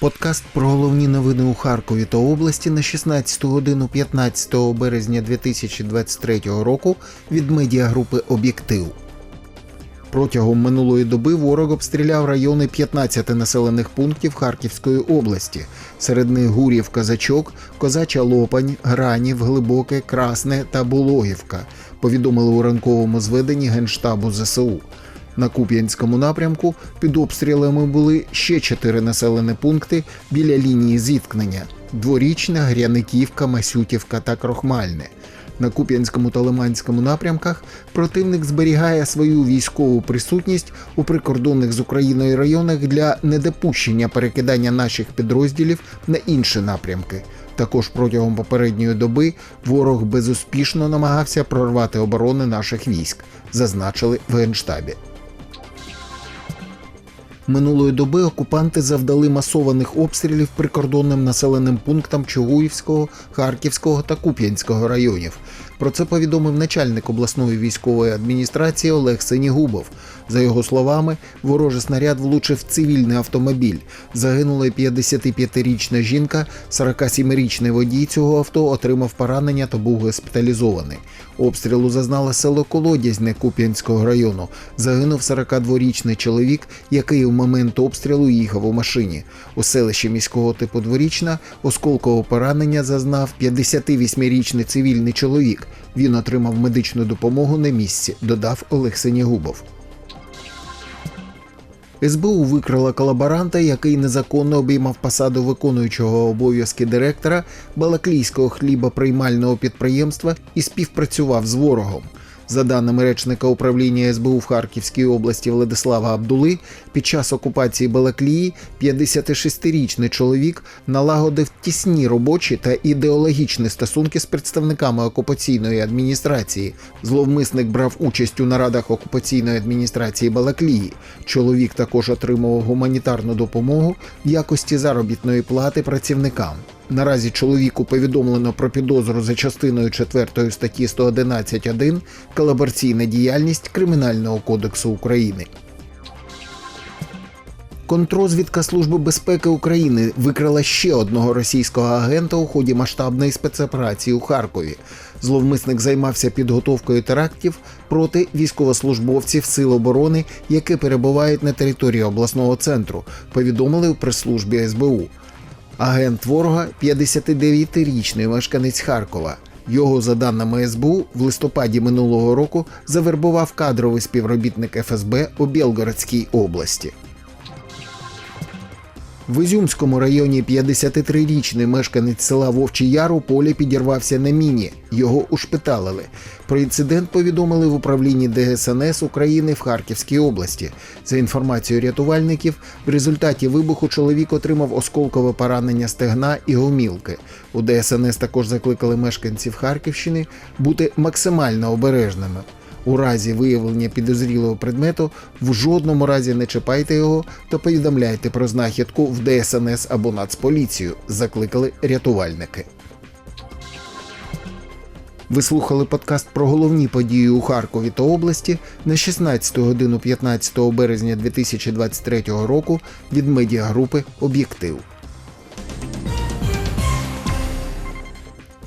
Подкаст про головні новини у Харкові та області на 16 годину 15 березня 2023 року від медіагрупи Об'єктив. Протягом минулої доби ворог обстріляв райони 15 населених пунктів Харківської області. Серед них Гурів, Казачок, Козача Лопань, Гранів, Глибоке, Красне та Булогівка. Повідомили у ранковому зведенні Генштабу ЗСУ. На Куп'янському напрямку під обстрілами були ще чотири населені пункти біля лінії зіткнення: Дворічна, Гряниківка, Масютівка та Крохмальне. На Куп'янському та Лиманському напрямках противник зберігає свою військову присутність у прикордонних з Україною районах для недопущення перекидання наших підрозділів на інші напрямки. Також протягом попередньої доби ворог безуспішно намагався прорвати оборони наших військ, зазначили в Генштабі. Минулої доби окупанти завдали масованих обстрілів прикордонним населеним пунктам Чугуївського, Харківського та Куп'янського районів. Про це повідомив начальник обласної військової адміністрації Олег Сенігубов. За його словами, ворожий снаряд влучив цивільний автомобіль. Загинула 55-річна жінка, 47-річний водій цього авто отримав поранення та був госпіталізований. Обстрілу зазнало село Колодязьне Куп'янського району. Загинув 42-річний чоловік, який у момент обстрілу їхав у машині. У селищі міського типу Дворічна осколкового поранення зазнав 58-річний цивільний чоловік. Він отримав медичну допомогу на місці, додав Олег Сенігубов. СБУ викрила колаборанта, який незаконно обіймав посаду виконуючого обов'язки директора Балаклійського хлібоприймального підприємства і співпрацював з ворогом. За даними речника управління СБУ в Харківській області Владислава Абдули, під час окупації Балаклії 56-річний чоловік налагодив тісні робочі та ідеологічні стосунки з представниками окупаційної адміністрації. Зловмисник брав участь у нарадах окупаційної адміністрації Балаклії. Чоловік також отримував гуманітарну допомогу в якості заробітної плати працівникам. Наразі чоловіку повідомлено про підозру за частиною 4 статті 111.1 колабораційна діяльність Кримінального кодексу України. Контрозвідка Служби безпеки України викрила ще одного російського агента у ході масштабної спецоперації у Харкові. Зловмисник займався підготовкою терактів проти військовослужбовців Сил оборони, які перебувають на території обласного центру. Повідомили у прес-службі СБУ. Агент ворога 59-річний мешканець Харкова. Його, за даними СБУ, в листопаді минулого року завербував кадровий співробітник ФСБ у Білгородській області. В Ізюмському районі 53-річний мешканець села Вовчий Яр у полі підірвався на міні. Його ушпиталили. Про інцидент повідомили в управлінні ДСНС України в Харківській області. За інформацією рятувальників, в результаті вибуху чоловік отримав осколкове поранення стегна і гомілки. У ДСНС також закликали мешканців Харківщини бути максимально обережними. У разі виявлення підозрілого предмету в жодному разі не чіпайте його та повідомляйте про знахідку в ДСНС або Нацполіцію, закликали рятувальники. Ви слухали подкаст про головні події у Харкові та області на 16 годину 15 березня 2023 року від медіагрупи Об'єктив.